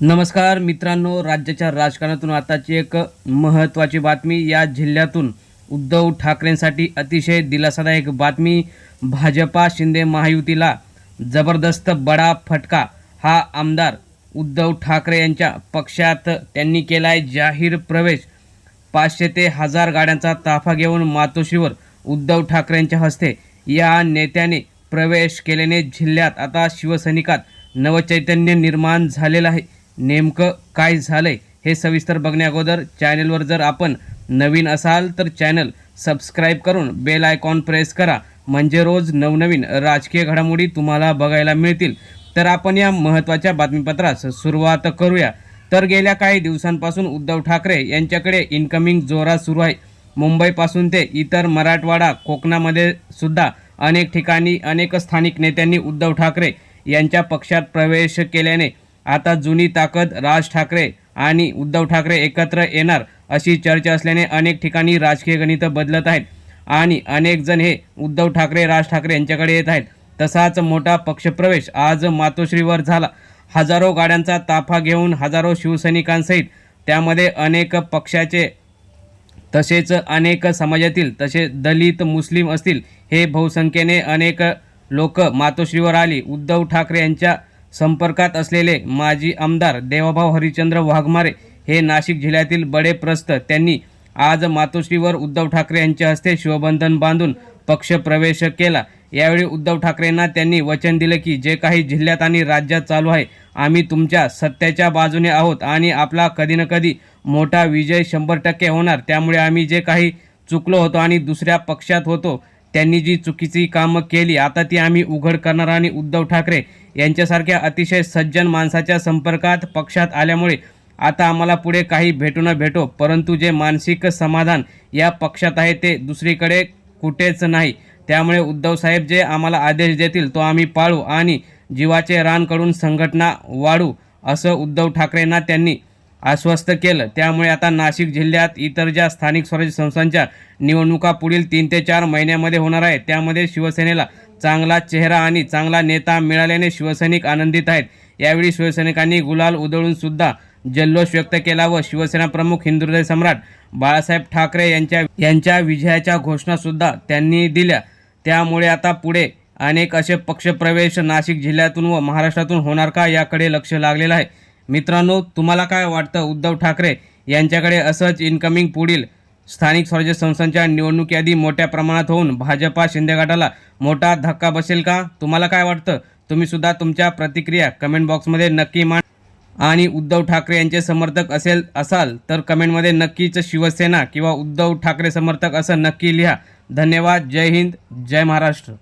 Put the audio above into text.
नमस्कार मित्रांनो राज्याच्या राजकारणातून आताची एक महत्त्वाची बातमी या जिल्ह्यातून उद्धव ठाकरेंसाठी अतिशय दिलासादायक बातमी भाजपा शिंदे महायुतीला जबरदस्त बडा फटका हा आमदार उद्धव ठाकरे यांच्या पक्षात त्यांनी केला आहे जाहीर प्रवेश. पाचशे ते हजार गाड्यांचा ताफा घेऊन मातोश्रीवर उद्धव ठाकरेंच्या हस्ते या नेत्याने प्रवेश केल्याने जिल्ह्यात आता शिवसैनिकात नवचैतन्य निर्माण झालेलं आहे. नेमकं काय झालंय हे सविस्तर बघण्याअगोदर चॅनलवर जर आपण नवीन असाल तर चॅनल सबस्क्राईब करून बेल आयकॉन प्रेस करा. म्हणजे रोज नवनवीन राजकीय घडामोडी तुम्हाला बघायला मिळतील. तर आपण या महत्त्वाच्या बातमीपत्रास सुरुवात करूया. तर गेल्या काही दिवसांपासून उद्धव ठाकरे यांच्याकडे इन्कमिंग जोरात सुरू आहे. मुंबईपासून ते इतर मराठवाडा कोकणामध्ये सुद्धा अनेक ठिकाणी अनेक स्थानिक नेत्यांनी उद्धव ठाकरे यांच्या पक्षात प्रवेश केल्याने आता जुनी ताकद राज ठाकरे आणि उद्धव ठाकरे एकत्र येणार अशी चर्चा असल्याने अनेक ठिकाणी राजकीय गणितं बदलत आहेत. आणि अनेक जण हे उद्धव ठाकरे राज ठाकरे यांच्याकडे येत आहेत. तसाच मोठा पक्षप्रवेश आज मातोश्रीवर झाला. हजारो गाड्यांचा ताफा घेऊन हजारो शिवसैनिकांसहित त्यामध्ये अनेक पक्षाचे तसेच अनेक समाजातील तसे दलित मुस्लिम असतील हे बहुसंख्येने अनेक लोक मातोश्रीवर आली. उद्धव ठाकरे यांच्या संपर्कात असलेले माजी आमदार देवाभाऊ हरिचंद्र वाघमारे हे नाशिक जिल्ह्यातील बडे प्रस्त त्यांनी आज मातोश्रीवर उद्धव ठाकरे यांच्या हस्ते शिवबंधन बांधून पक्षप्रवेश केला. यावेळी उद्धव ठाकरेंना त्यांनी वचन दिलं की जे काही जिल्ह्यात आणि राज्यात चालू आहे आम्ही तुमच्या सत्याच्या बाजूने आहोत आणि आपला कधी ना कधी मोठा विजय शंभर टक्के होणार. त्यामुळे आम्ही जे काही चुकलो होतो आणि दुसऱ्या पक्षात होतो त्यांनी जी चुकीची कामं केली आता ती आम्ही उघड करणार आणि उद्धव ठाकरे यांच्यासारख्या अतिशय सज्जन माणसाच्या संपर्कात पक्षात आल्यामुळे आता आम्हाला पुढे काही भेटू न भेटो परंतु जे मानसिक समाधान या पक्षात आहे ते दुसरीकडे कुठेच नाही. त्यामुळे उद्धव साहेब जे आम्हाला आदेश देतील तो आम्ही पाळू आणि जीवाचे रान करून संघटना वाढू असं उद्धव ठाकरेंना त्यांनी आश्वस्त केलं. त्यामुळे आता नाशिक जिल्ह्यात इतर ज्या स्थानिक स्वराज्य संस्थांच्या निवडणुका पुढील तीन ते चार महिन्यामध्ये होणार आहेत त्यामध्ये शिवसेनेला चांगला चेहरा आणि चांगला नेता मिळाल्याने शिवसैनिक आनंदित आहेत. यावेळी शिवसैनिकांनी गुलाल उधळून सुद्धा जल्लोष व्यक्त केला व शिवसेना प्रमुख हिंदू सम्राट बाळासाहेब ठाकरे यांच्या यांच्या विजयाच्या घोषणासुद्धा त्यांनी दिल्या. त्यामुळे आता पुढे अनेक असे पक्षप्रवेश नाशिक जिल्ह्यातून व महाराष्ट्रातून होणार का याकडे लक्ष लागलेलं आहे. मित्रांनो तुम्हाला काय वाटतं? उद्धव ठाकरे यांच्याकडे असंच इन्कमिंग पुढील स्थानिक स्वराज्य संस्थांच्या निवडणुकीआधी मोठ्या प्रमाणात होऊन भाजपा शिंदे गटाला मोठा धक्का बसेल का? तुम्हाला काय वाटतं? तुम्ही सुद्धा तुमच्या प्रतिक्रिया कमेंट बॉक्समध्ये नक्की मांड. आणि उद्धव ठाकरे यांचे समर्थक असेल असाल तर कमेंटमध्ये नक्कीच शिवसेना किंवा उद्धव ठाकरे समर्थक असं नक्की लिहा. धन्यवाद. जय हिंद. जय महाराष्ट्र.